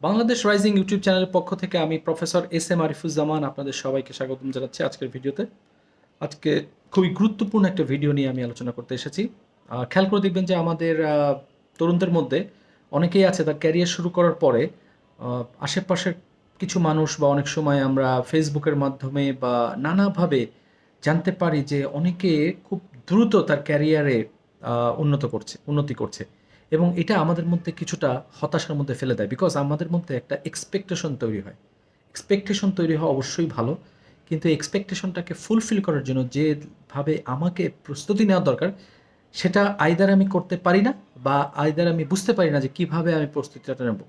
Bangladesh rising YouTube চ্যানেলের পক্ষ থেকে আমি প্রফেসর এস এম আরিফুজ্জামান আপনাদের সবাইকে স্বাগতম জানাচ্ছি আজকের ভিডিওতে। আজকে খুবই গুরুত্বপূর্ণ একটা ভিডিও নিয়ে আমি আলোচনা করতে এসেছি। খেয়াল করে দেখবেন যে আমাদের তরুণদের মধ্যে অনেকেই আছে তার ক্যারিয়ার শুরু করার পরে আশেপাশের কিছু মানুষ বা অনেক সময় আমরা ফেসবুকের মাধ্যমে বা নানাভাবে জানতে পারি যে অনেকে খুব দ্রুত তার ক্যারিয়ারে উন্নত করছে, উন্নতি করছে। এবং এটা আমাদের মধ্যে কিছুটা হতাশার মধ্যে ফেলে দেয় বিকজ আমাদের মধ্যে একটা এক্সপেকটেশন তৈরি হয়। এক্সপেকটেশন তৈরি হওয়া অবশ্যই ভালো, কিন্তু এক্সপেকটেশনটাকে ফুলফিল করার জন্য যেভাবে আমাকে প্রস্তুতি নেওয়া দরকার, সেটা আইদার আমি করতে পারি না বা আইদার আমি বুঝতে পারি না যে কীভাবে আমি প্রস্তুতিটা নেব।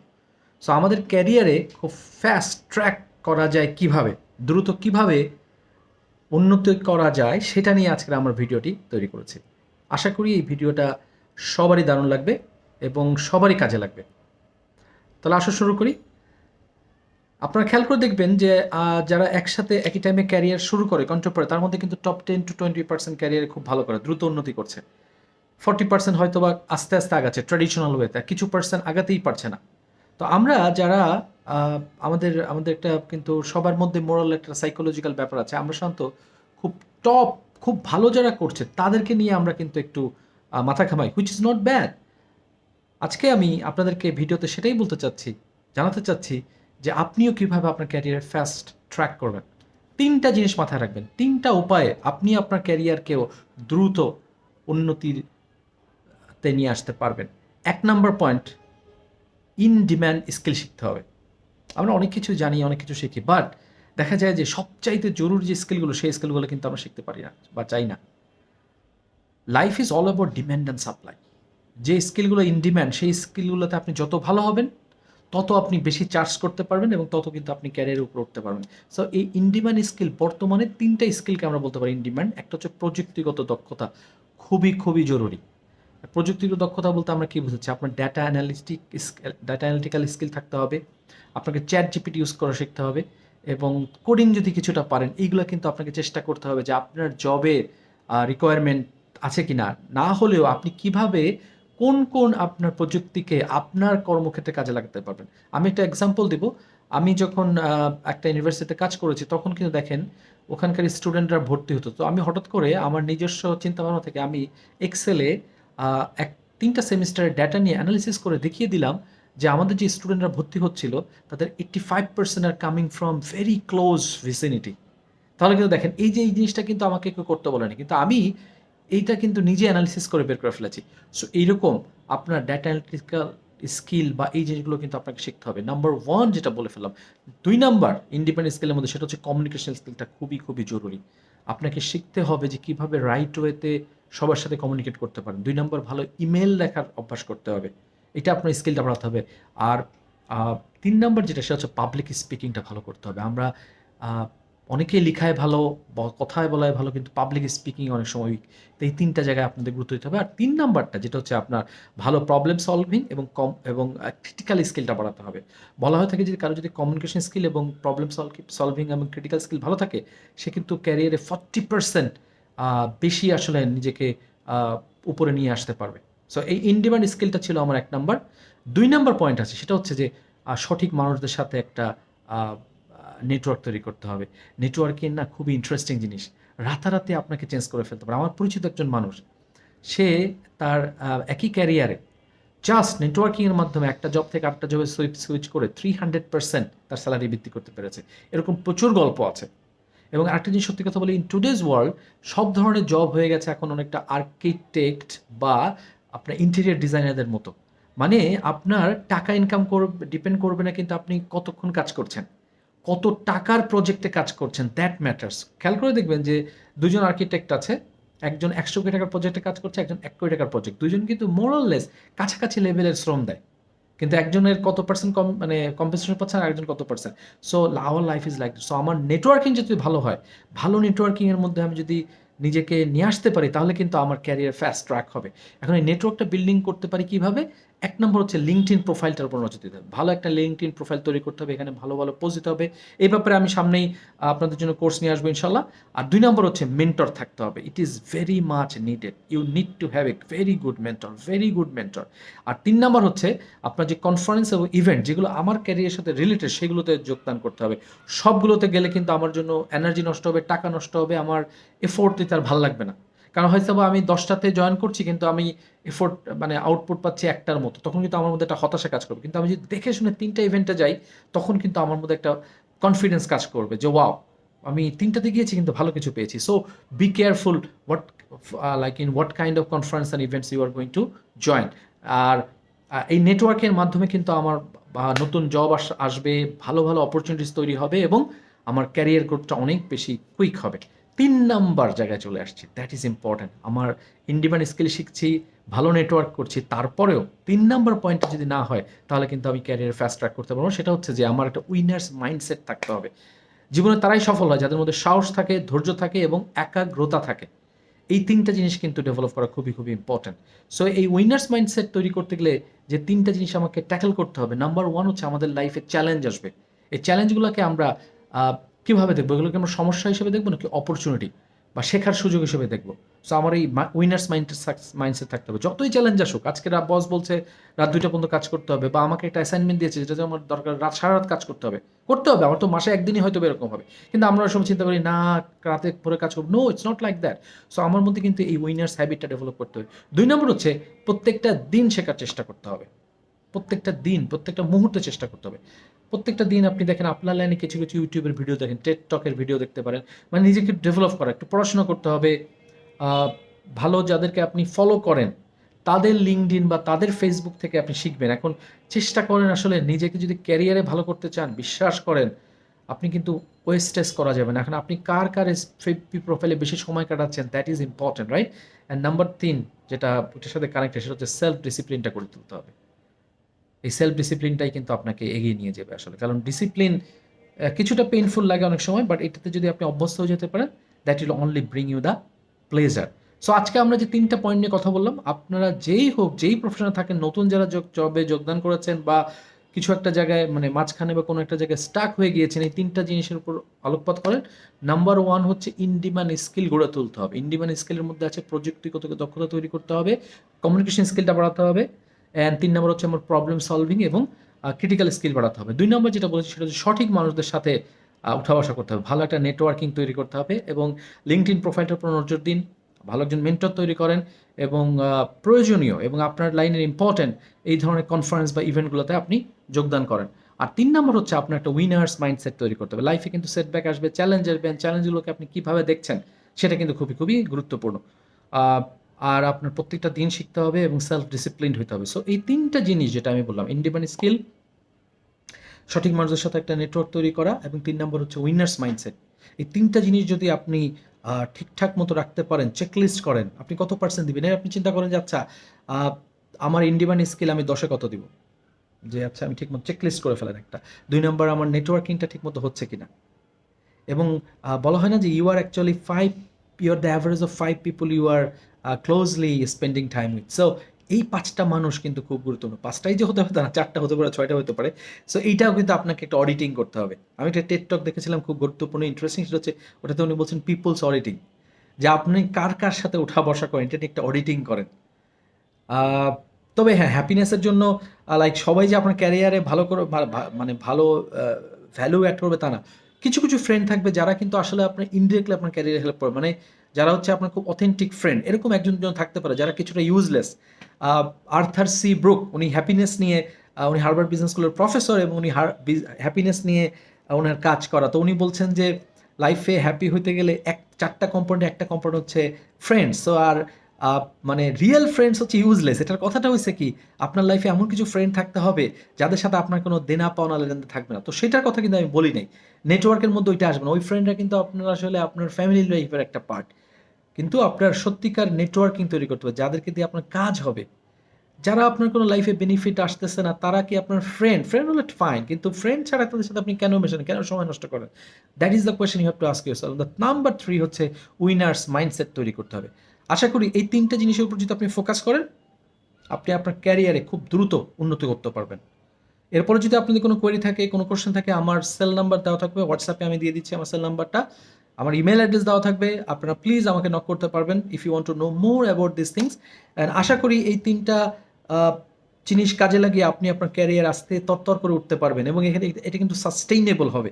সো আমাদের ক্যারিয়ারে খুব ফাস্ট ট্র্যাক করা যায় কীভাবে, দ্রুত কীভাবে উন্নতি করা যায়, সেটা নিয়ে আজকের আমার ভিডিওটি তৈরি করেছি। আশা করি এই ভিডিওটা সবারই দারুণ লাগবে। এবং সবারই কাজে লাগবে। তাহলে আসো শুরু করি। আপনারা খেয়াল করে দেখবেন যে যারা একসাথে একই টাইমে ক্যারিয়ার শুরু করে কন্ট্রোল করে, তার মধ্যে কিন্তু top ten to twenty percent ক্যারিয়ারে খুব ভালো করে, দ্রুত উন্নতি করছে। ফর্টি পার্সেন্ট হয়তো বা আস্তে আস্তে আগাচ্ছে ট্র্যাডিশনাল ওয়েতে কিছু পার্সেন্ট আগাতেই পারছে না। তো আমরা যারা আমাদের আমাদের একটা কিন্তু সবার মধ্যে মোরাল একটা সাইকোলজিক্যাল ব্যাপার আছে, আমরা সাধারণত খুব টপ খুব ভালো যারা করছে, তাদেরকে নিয়ে আমরা কিন্তু একটু মাথা ঘামাই হুইচ ইজ নট ব্যাড আজকে আমি আপনাদেরকে ভিডিওতে সেটাই বলতে চাচ্ছি, জানাতে চাচ্ছি যে আপনিও কীভাবে আপনার ক্যারিয়ার ফাস্ট ট্র্যাক করবেন। তিনটা জিনিস মাথায় রাখবেন, তিনটা উপায়ে আপনি আপনার ক্যারিয়ারকেও দ্রুত উন্নতির তে নিয়ে আসতে পারবেন। এক নম্বর পয়েন্ট ইন ডিম্যান্ড স্কিল শিখতে হবে। আমরা অনেক কিছু জানি, অনেক কিছু শিখি বাট দেখা যায় যে সবচাইতে জরুরি যে স্কিলগুলো সেই স্কিলগুলো কিন্তু আমরা শিখতে পারি না বা চাই না। Life is all about demand and supply যে স্কিলগুলো ইন ডিম্যান্ড সেই স্কিলগুলোতে আপনি যত ভালো হবেন, তত আপনি বেশি চার্জ করতে পারবেন এবং তত কিন্তু আপনি ক্যারিয়ারের উপর উঠতে পারবেন। সো এই ইনডিম্যান্ড স্কিল বর্তমানে তিনটা স্কিলকে আমরা বলতে পারি ইনডিম্যান্ড একটা হচ্ছে প্রযুক্তিগত দক্ষতা, খুবই খুবই জরুরি। প্রযুক্তিগত দক্ষতা বলতে আমরা কি বুঝাচ্ছি? আপনার data analytic data analytical skill থাকতে হবে, আপনাকে চ্যাট জিপিটি ইউজ করা শিখতে হবে এবং কোডিং যদি কিছুটা পারেন, এইগুলো কিন্তু আপনাকে চেষ্টা করতে হবে যে আপনার জবের রিকোয়ারমেন্ট আছে কি না না হলেও আপনি কীভাবে কোন কোন আপনার প্রযুক্তিকে আপনার কর্মক্ষেত্রে কাজে লাগাতে পারবেন? আমি একটা এক্সাম্পল দিব। আমি যখন একটা ইউনিভার্সিটিতে কাজ করেছি, তখন কিন্তু দেখেন ওখানকার স্টুডেন্টরা ভর্তি হতো। তো আমি হঠাৎ করে আমার নিজস্ব চিন্তাভাবনা থেকে আমি এক্সেলে এক, তিনটা সেমিস্টারের ডেটা নিয়ে অ্যানালিসিস করে দেখিয়ে দিলাম যে আমাদের যে স্টুডেন্টরা ভর্তি হচ্ছিল, তাদের eighty five percent are coming from very close vicinity তাহলে কিন্তু দেখেন, এই যে, এই জিনিসটা কিন্তু আমাকে কেউ করতে বলেনি। কিন্তু আমি এইটা কিন্তু নিজে অ্যানালিসিস করে বের করে ফেলেছি। সো এইরকম আপনার ডেটা অ্যানালিটিক্যাল স্কিল বা এই জিনিসগুলো কিন্তু আপনাকে শিখতে হবে। নাম্বার ওয়ান যেটা বলে ফেললাম, দুই নাম্বার ইন্ডিপেন্ডেন্ট স্কিলের মধ্যে সেটা হচ্ছে কমিউনিকেশন স্কিলটা খুবই খুবই জরুরি। আপনাকে শিখতে হবে যে কীভাবে রাইট ওয়েতে সবার সাথে কমিউনিকেট করতে পারেন। দুই নম্বর ভালো ইমেল লেখার অভ্যাস করতে হবে। এটা আপনার স্কিলটা বাড়াতে হবে। আর তিন নম্বর যেটা, সেটা হচ্ছে পাবলিক স্পিকিংটা ভালো করতে হবে। আমরা অনেকেই লিখায় ভালো কথায় বলায় ভালো, কিন্তু পাবলিক স্পিকিং অনেক সময় weak। তো এই তিনটা জায়গায় আপনাদের গুরুত্ব দিতে হবে। আর তিন নাম্বারটা যেটা হচ্ছে আপনার ভালো প্রবলেম সলভিং এবং কম এবং ক্রিটিক্যাল স্কিলটা বাড়াতে হবে। বলা হয়ে থাকে যে কারও যদি কমিউনিকেশন স্কিল এবং প্রবলেম সলভিং এবং ক্রিটিক্যাল স্কিল ভালো থাকে, সে কিন্তু ক্যারিয়ারে ফর্টি পার্সেন্ট বেশি আসলে নিজেকে উপরে নিয়ে আসতে পারবে। সো এই ইনডিমান্ড স্কিলটা ছিল আমার এক নাম্বার। দুই নাম্বার পয়েন্ট আছে, সেটা হচ্ছে যে সঠিক মানুষদের সাথে একটা নেটওয়ার্ক তৈরি করতে হবে। নেটওয়ার্কিং না খুবই ইন্টারেস্টিং জিনিস। রাতারাতি আপনাকে চেঞ্জ করে ফেলতে পারে। আমার পরিচিত একজন মানুষ, সে তার একই ক্যারিয়ারে জাস্ট নেটওয়ার্কিংয়ের মাধ্যমে একটা জব থেকে আটটা জবে সুইচ সুইচ করে থ্রি হান্ড্রেড পার্সেন্ট তার স্যালারি বৃদ্ধি করতে পেরেছে। এরকম প্রচুর গল্প আছে। এবং আরেকটা জিনিস সত্যি কথা বলি ইন টুডেজ ওয়ার্ল্ড সব ধরনের জব হয়ে গেছে এখন অনেকটা আর্কিটেক্ট বা আপনার ইন্টেরিয়ার ডিজাইনারদের মতো। মানে আপনার টাকা ইনকাম করবে ডিপেন্ড করবে না কিন্তু আপনি কতক্ষণ কাজ করছেন। কত টাকার প্রজেক্টে কাজ করছেন? দ্যাট ম্যাটার্স খেয়াল করে দেখবেন যে দুজন আর্কিটেক্ট আছে, একজন একশো কোটি টাকার প্রজেক্টে কাজ করছে, একজন এক কোটি টাকার প্রজেক্ট দুজন কিন্তু মোরাললেস কাছাকাছি লেভেলের শ্রম দেয়। কিন্তু একজনের কত পার্সেন্ট কম মানে কম্পেনসেশন পাচ্ছে আর একজন কত percent so our life is like so আমার নেটওয়ার্কিং যদি ভালো হয়, ভালো নেটওয়ার্কিংয়ের মধ্যে আমি যদি নিজেকে নিয়ে আসতে পারি, তাহলে কিন্তু আমার ক্যারিয়ার ফ্যাস্ট ট্র্যাক হবে। এখন এই নেটওয়ার্কটা বিল্ডিং করতে পারি কীভাবে? এক নম্বর হচ্ছে লিঙ্কড প্রোফাইলটার উপর নজর দিতে হবে। ভালো একটা লিঙ্কড প্রোফাইল তৈরি করতে হবে, এখানে ভালো ভালো পোজ দিতে হবে। এই ব্যাপারে আমি সামনেই আপনাদের জন্য কোর্স নিয়ে আসব ইনশাল্লাহ আর দুই নম্বর হচ্ছে মেন্টর থাকতে হবে। It is very much needed you need to have a very good mentor very good mentor আর তিন নম্বর হচ্ছে আপনার যে কনফারেন্স এবং ইভেন্ট যেগুলো আমার ক্যারিয়ারের সাথে রিলেটেড সেগুলোতে যোগদান করতে হবে। সবগুলোতে গেলে কিন্তু আমার জন্য এনার্জি নষ্ট হবে, টাকা নষ্ট হবে, আমার এফোর্ট দিতে আর ভালো লাগবে না। কারণ হয়তো বা আমি দশটাতে জয়েন করছি, কিন্তু আমি এফোর্ট মানে আউটপুট পাচ্ছি একটার মতো। তখন কিন্তু আমার মধ্যে একটা হতাশা কাজ করবে। কিন্তু আমি যদি দেখে শুনে তিনটা ইভেন্টে যাই, তখন কিন্তু আমার মধ্যে একটা কনফিডেন্স কাজ করবে যে ওয়াও আমি তিনটাতে গিয়েছি, কিন্তু ভালো কিছু পেয়েছি। So be careful what like in what kind of conference and events you are going to join আর এই নেটওয়ার্কের মাধ্যমে কিন্তু আমার নতুন জব আসবে, ভালো ভালো অপরচুনিটিস তৈরি হবে এবং আমার ক্যারিয়ার গ্রোথটা অনেক বেশি কুইক হবে। তিন নাম্বার জায়গায় চলে আসছি। দ্যাট ইজ ইম্পর্ট্যান্ট আমার ইন্ডিপেন্ডেন্ট স্কিল শিখছি, ভালো নেটওয়ার্ক করছি, তারপরেও তিন নাম্বার পয়েন্টটা যদি না হয়, তাহলে কিন্তু আমি ক্যারিয়ার ফাস্ট ট্র্যাক করতে পারব সেটা হচ্ছে যে আমার একটা উইনার্স মাইন্ডসেট থাকতে হবে। জীবনে তারাই সফল হয়, যাদের মধ্যে সাহস থাকে, ধৈর্য থাকে এবং একাগ্রতা থাকে। এই তিনটা জিনিস কিন্তু ডেভেলপ করা খুবই খুবই ইম্পর্ট্যান্ট সো এই উইনার্স মাইন্ডসেট তৈরি করতে গেলে যে তিনটা জিনিস আমাকে ট্যাকেল করতে হবে। নাম্বার ওয়ান হচ্ছে আমাদের লাইফে চ্যালেঞ্জ আসবে। এই চ্যালেঞ্জগুলোকে আমরা কীভাবে দেখব? এগুলোকে আমরা সমস্যা হিসেবে দেখব নাকি অপরচুনিটি বা শেখার সুযোগ হিসেবে দেখব? সো আমার এই উইনার্স মাইন্ড মাইন্ডসেট থাকতে হবে। যতই চ্যালেঞ্জ আসুক, আজকে বস বলছে, রাত দুইটা পর্যন্ত কাজ করতে হবে বা আমাকে একটা অ্যাসাইনমেন্ট দিয়েছে, যেটা আমার দরকার, রাত সারা রাত কাজ করতে হবে। করতে হবে, আমার তো মাসে একদিনই হয়তো এরকম হবে। কিন্তু আমরা সময় চিন্তা করি, না, রাতে ভরে কাজ করব। No it's not like that so আমার মধ্যে কিন্তু এই উইনার্স হ্যাবিটটা ডেভেলপ করতে হবে। দুই নম্বর হচ্ছে, প্রত্যেকটা দিন শেখার চেষ্টা করতে হবে। প্রত্যেকটা দিন, প্রত্যেকটা মুহূর্তে চেষ্টা করতে হবে। প্রত্যেকটা দিন আপনি দেখেন, আপনার লাইনে কিছু কিছু ইউটিউবের ভিডিও দেখেন টেট টকের ভিডিও দেখতে পারেন মানে নিজেকে ডেভেলপ করা, একটু পড়াশোনা করতে হবে। ভালো যাদেরকে আপনি ফলো করেন, তাদের লিঙ্কড বা তাদের ফেসবুক থেকে আপনি শিখবেন। এখন চেষ্টা করেন আসলে নিজেকে যদি ক্যারিয়ারে ভালো করতে চান, বিশ্বাস করেন, আপনি কিন্তু ওয়েস্টেজ করা যাবে না। এখন আপনি কার কার এসপি প্রোফাইলে বেশি সময় কাটাচ্ছেন that is important right and number তিন, যেটা, ওটার সাথে কানেক্টেড সেটা হচ্ছে সেলফ ডিসিপ্লিনটা করে তুলতে হবে। এই সেলফ ডিসিপ্লিনটাই কিন্তু আপনাকে এগিয়ে নিয়ে যাবে আসলে। কারণ ডিসিপ্লিন কিছুটা পেইনফুল লাগে অনেক সময় বাট এটাতে যদি আপনি অভ্যস্ত হয়ে যেতে পারেন that will only bring you the pleasure so আজকে আমরা যে তিনটা পয়েন্ট নিয়ে কথা বললাম, আপনারা যেই হোক, যেই প্রফেশনে থাকেন, নতুন যারা জবে যোগদান করেছেন বা কিছু একটা জায়গায় মানে মাঝখানে বা কোনো একটা জায়গায় স্টাক হয়ে গিয়েছেন, এই তিনটা জিনিসের উপর আলোকপাত করেন। নাম্বার ওয়ান হচ্ছে ইনডিম্যান্ড স্কিল গড়ে তুলতে হবে। ইনডিম্যান্ড স্কিলের মধ্যে আছে প্রযুক্তিগত দক্ষতা তৈরি করতে হবে কমিউনিকেশন স্কিলটা বাড়াতে হবে অ্যান্ড তিন নম্বর হচ্ছে আমার প্রবলেম সলভিং এবং ক্রিটিক্যাল স্কিল বাড়াতে হবে। দুই নম্বর যেটা বলেছি সেটা হচ্ছে সঠিক মানুষদের সাথে উঠা বসা করতে হবে। ভালো একটা নেটওয়ার্কিং তৈরি করতে হবে এবং লিঙ্কড ইন প্রোফাইলটার উপর নজর দিন। ভালো একজন মেন্টর তৈরি করেন এবং প্রয়োজনীয় এবং আপনার লাইনের ইম্পর্ট্যান্ট এই ধরনের কনফারেন্স বা ইভেন্টগুলোতে আপনি যোগদান করেন। আর তিন নম্বর হচ্ছে আপনার একটা উইনার্স মাইন্ডসেট তৈরি করতে হবে। লাইফে কিন্তু সেটব্যাক আসবে চ্যালেঞ্জ আসবে চ্যালেঞ্জগুলোকে আপনি কীভাবে দেখছেন, সেটা কিন্তু খুবই খুবই গুরুত্বপূর্ণ। আর আপনার প্রত্যেকটা দিন শিখতে হবে এবং সেলফ ডিসিপ্লিন হইতে হবে। সো এই তিনটা জিনিস যেটা আমি বললাম ইন্ডিপেন্ডেন্ট স্কিল সঠিক মানুষের সাথে একটা নেটওয়ার্ক তৈরি করা এবং তিন নম্বর হচ্ছে উইনার্স মাইন্ডসেট এই তিনটা জিনিস যদি আপনি ঠিকঠাক মতো রাখতে পারেন চেকলিস্ট করেন, আপনি কত পার্সেন্ট দিবেন? আপনি চিন্তা করেন যে আচ্ছা আমার ইন্ডিপেন্ডেন্ট স্কিল আমি দশে কত দিব? যে আচ্ছা আমি ঠিকমতো চেকলিস্ট করে ফেলেন একটা। দুই নম্বর, আমার নেটওয়ার্কিংটা ঠিকমতো হচ্ছে কিনা? এবং বলা হয় না যে you are actually five you are the average of five people you are closely spending time with so এই পাঁচটা মানুষ কিন্তু খুব গুরুত্বপূর্ণ। পাঁচটাই যে হতে পারে না, চারটা হতে পারে, ছয়টা হতে পারে। সো এইটাও কিন্তু আপনাকে একটা অডিটিং করতে হবে। আমি একটা টেকটক দেখেছিলাম, খুব গুরুত্বপূর্ণ ইন্টারেস্টিং সেটা হচ্ছে, ওটাতে উনি বলছেন পিপলস অডিটিং যে আপনি কার কার সাথে ওঠা বসা করেন, এটা একটা অডিটিং করেন। তবে হ্যাঁ হ্যাপিনেসের জন্য লাইক সবাই যে আপনার ক্যারিয়ারে ভালো করে মানে ভালো ভ্যালু অ্যাড করবে তা না। কিছু কিছু ফ্রেন্ড থাকবে যারা কিন্তু আসলে আপনার ইনডিরেক্টলি আপনার ক্যারিয়ারে হেল্প করবে মানে যারা হচ্ছে আপনার খুব অথেন্টিক ফ্রেন্ড এরকম একজন জন থাকতে পারে যারা কিছুটা ইউজলেস আর্থার সি ব্রুক, উনি হ্যাপিনেস নিয়ে উনি হার্ভার্ড বিজনেস স্কুলের প্রফেসর এবং উনি হ্যাপিনেস নিয়ে ওনার কাজ করা। তো উনি বলছেন যে লাইফে হ্যাপি হইতে গেলে এক, চারটা কম্পাউন্ডে একটা কম্পাউন্ড হচ্ছে ফ্রেন্ডস তো আর মানে রিয়েল ফ্রেন্ডস হচ্ছে ইউজলেস এটার কথাটা হয়েছে কি, আপনার লাইফে এমন কিছু ফ্রেন্ড থাকতে হবে, যাদের সাথে আপনার কোনো দেনা পাওনা লেনদেন থাকবে না। তো সেটার কথা কিন্তু আমি বলি নাই। নেটওয়ার্কের মধ্যে ওইটা আসবে না। ওই ফ্রেন্ডরা কিন্তু আপনার আসলে আপনার ফ্যামিলি লাইফের একটা পার্ট কিন্তু আপনার সত্যিকার নেটওয়ার্কিং তৈরি করতে হবে, যাদেরকে দিয়ে আপনার কাজ হবে। যারা আপনার কোনো লাইফে বেনিফিট আসতেছে না, তারা কি আপনার ফ্রেন্ড ফ্রেন্ড হলে ফাইন কিন্তু ফ্রেন্ড ছাড়া তাদের সাথে আপনি কেন মেশান? কেন সময় নষ্ট করেন? That is the question you have to ask your the number three হচ্ছে উইনার্স মাইন্ডসেট তৈরি করতে হবে। আশা করি এই তিনটে জিনিসের উপর যদি আপনি ফোকাস করেন, আপনি আপনার ক্যারিয়ারে খুব দ্রুত উন্নতি করতে পারবেন। এরপরে যদি আপনাদের কোনো কোয়েরি থাকে, কোনো কোশ্চেন থাকে, আমার সেল নাম্বার দেওয়া থাকবে হোয়াটসঅ্যাপে আমি দিয়ে দিচ্ছি আমার সেল নাম্বারটা আমার ইমেল অ্যাড্রেস দেওয়া থাকবে, আপনারা প্লিজ আমাকে নক করতে পারবেন if you want to know more about this things and আশা করি এই তিনটা জিনিস কাজে লাগিয়ে আপনি আপনার ক্যারিয়ার আসতে তরতর করে উঠতে পারবেন এবং এখানে এটা কিন্তু সাস্টেইনেবল হবে।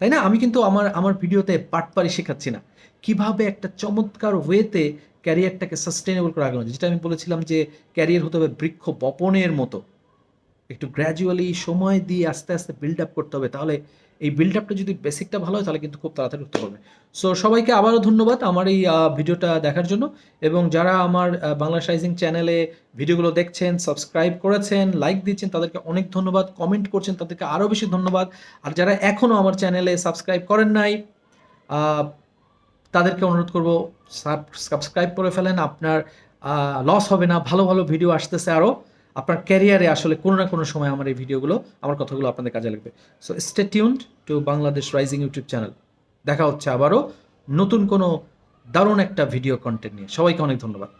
তাই না? আমি কিন্তু আমার আমার ভিডিওতে পাটপারি শেখাচ্ছি না। কীভাবে একটা চমৎকার ওয়েতে ক্যারিয়ারটাকে সাস্টেনেবল করা আগানো যেটা আমি বলেছিলাম যে ক্যারিয়ার হতে হবে বৃক্ষ বপনের মতো। একটু গ্র্যাজুয়ালি সময় দিয়ে আস্তে আস্তে বিল্ড আপ করতে হবে, তাহলে এই বিল্ড আপটা যদি বেসিকটা ভালো হয়, তাহলে কিন্তু খুব তাড়াতাড়ি উঠতে পারবে। সো সবাইকে আবারও ধন্যবাদ আমার এই ভিডিওটা দেখার জন্য এবং যারা আমার বাংলা সাইজিং চ্যানেলে ভিডিওগুলো দেখছেন সাবস্ক্রাইব করেছেন লাইক দিচ্ছেন, তাদেরকে অনেক ধন্যবাদ। কমেন্ট করছেন, তাদেরকে আরও বেশি ধন্যবাদ। আর যারা এখনও আমার চ্যানেলে সাবস্ক্রাইব করেন নাই তাদেরকে অনুরোধ করব সাবস্ক্রাইব করে ফেলেন। আপনার লস হবে না, ভালো ভালো ভিডিও আসতেছে আরও। আপনার ক্যারিয়ারে আসলে কোনো না কোনো সময় আমার এই ভিডিওগুলো, আমার কথাগুলো আপনাদের কাজে লাগবে। So stay tuned to Bangladesh rising YouTube channel দেখা হচ্ছে আবারও নতুন কোনো দারুণ একটা ভিডিও কন্টেন্ট নিয়ে। সবাইকে অনেক ধন্যবাদ।